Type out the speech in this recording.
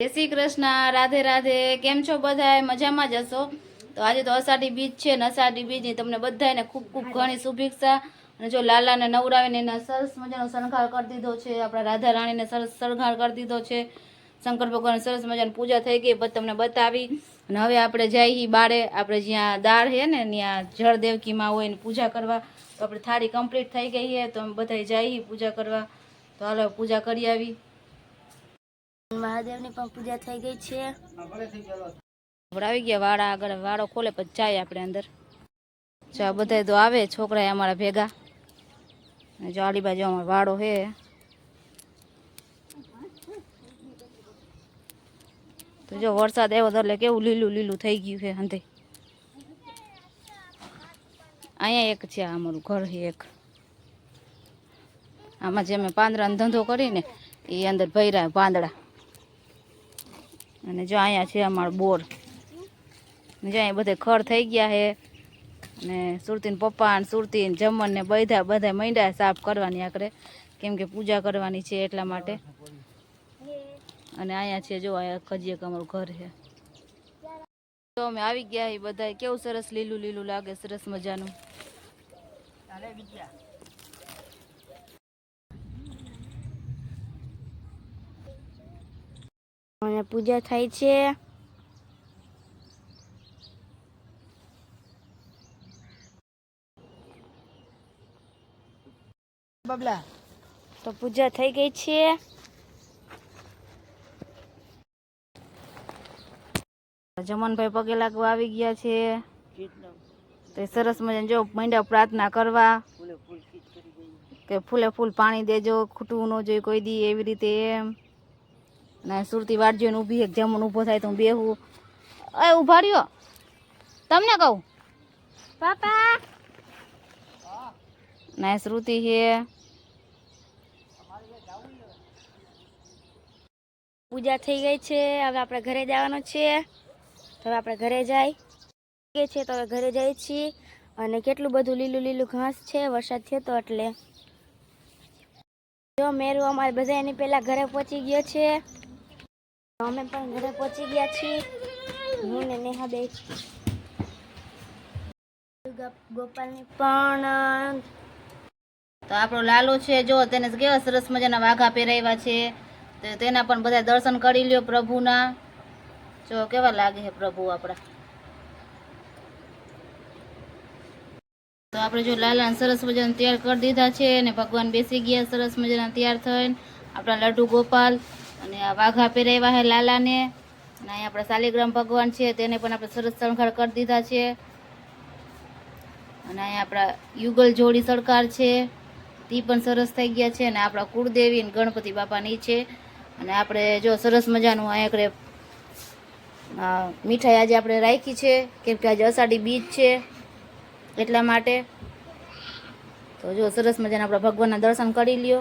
જય શ્રી કૃષ્ણ, રાધે રાધે. કેમ છો બધાય? મજામાં જ હશો? તો આજે તો અષાઢી બીજ છે ને અષાઢી બીજની તમને બધાને ખૂબ ખૂબ ઘણી શુભેચ્છા. અને જો લાલાને નવરાવીને એના સરસ મજાનો શણગાર કરી દીધો છે. આપણા રાધા રાણીને સરસ શણગાર કરી દીધો છે. શંકર ભગવાન સરસ મજાની પૂજા થઈ ગઈ તમને બતાવી. અને હવે આપણે જઈએ બારે. આપણે જ્યાં દાળ છે ને, ત્યાં જળ દેવકીમાં હોય એની પૂજા કરવા. તો આપણે થાળી કમ્પ્લીટ થઈ ગઈ છે તો અમે બધા જઈએ પૂજા કરવા. તો હાલો, પૂજા કરી આવી. મહાદેવની પણ પૂજા થઈ ગઈ છે. આવી ગયા, વાડા આગળ, વાડો ખોલે પછી જાય આપણે અંદર. જો આ બધા તો આવે છોકરા અમારા ભેગા. જો આડી બાજુ અમારો વાડો છે તો જો વરસાદ આવ્યો તો એટલે કેવું લીલું લીલું થઈ ગયું છે અંતે અહીંયા એક છે અમારું ઘર છે એક. આમાં જે અમે પાંદડાનો ધંધો કરીને એ અંદર ભર્યા પાંદડા. અને જો અહીંયા છે અમારો બોર. જો અહીંયા બધે ખર થઈ ગયા છે. ને સુરતીન પપ્પા અને સુરતીન જમણ ને બધા બધા મંડ્યા સાફ કરવાની આખરે. કેમ કે પૂજા કરવાની છે એટલા માટે. અને અહીંયા છે જો અહીંયા ખજી એક અમારું ઘર છે. તો અમે આવી ગયા એ બધા કેવું સરસ લીલું લીલું લાગે, સરસ મજાનું. અને પૂજા થાય છે. બબલા. તો પૂજા થઈ ગઈ છે. જમનભાઈ પગે લાગવા આવી ગયા છે. તો સરસ મજા જો મંડ્યા પ્રાર્થના કરવા. કે ફૂલે ફૂલ પાણી દેજો ખૂટવું ન જોઈએ કોઈ દી એવી રીતે એમ. અને સુરતી વાટ ને ઊભી એક જમણ ઊભો થાય તો હું બેહું. એ ઊભા રહ્યો. તમને કહું? પાપા. ના શ્રુતિ હે પૂજા થઈ ગઈ છે. હવે આપણે ઘરે જવાનું છે. હવે આપણે ઘરે જાય. છે તો હવે ઘરે જઈએ છીએ. અને કેટલું બધું લીલું લીલું ઘાસ છે વરસાદ થયો તો એટલે. જો મેરું અમારે બધા એની પહેલાં ઘરે પહોંચી ગયો છે. અમે પણ ઘરે પહોંચી ગયા છીએ. હું ને નેહા બે. ગોપાલની પણ, તો આપણો લાલો છે, જો તેને કેવા સરસ મજાના વાઘા પહેરાવ્યા છે. તો તેના પણ બધા દર્શન કરી લ્યો પ્રભુના. જો કેવા લાગે છે પ્રભુ આપણા. તો આપણે જો લાલાને સરસ મજાના તૈયાર કરી દીધા છે અને ભગવાન બેસી ગયા, સરસ મજાના તૈયાર થઈને. આપણા લડ્ડુ ગોપાલ અને આ વાઘા પહેરાવ્યા છે લાલાને. અને અહીંયા આપણા શાલિગ્રામ ભગવાન છે, તેને પણ આપણે સરસ શણગાર કરી દીધા છે. અને અહીંયા આપણા યુગલ જોડી સરકાર છે, તે પણ સરસ થઈ ગયા છે. અને આપણા કુળદેવી અને ગણપતિ બાપાની છે. અને આપણે જો સરસ મજાનું અહીંયા આગળ આ મીઠાઈ આજે આપણે રાખી છે, કેમ કે આજે અષાઢી બીજ છે એટલા માટે. તો જો સરસ મજાના આપણા ભગવાનના દર્શન કરી લ્યો.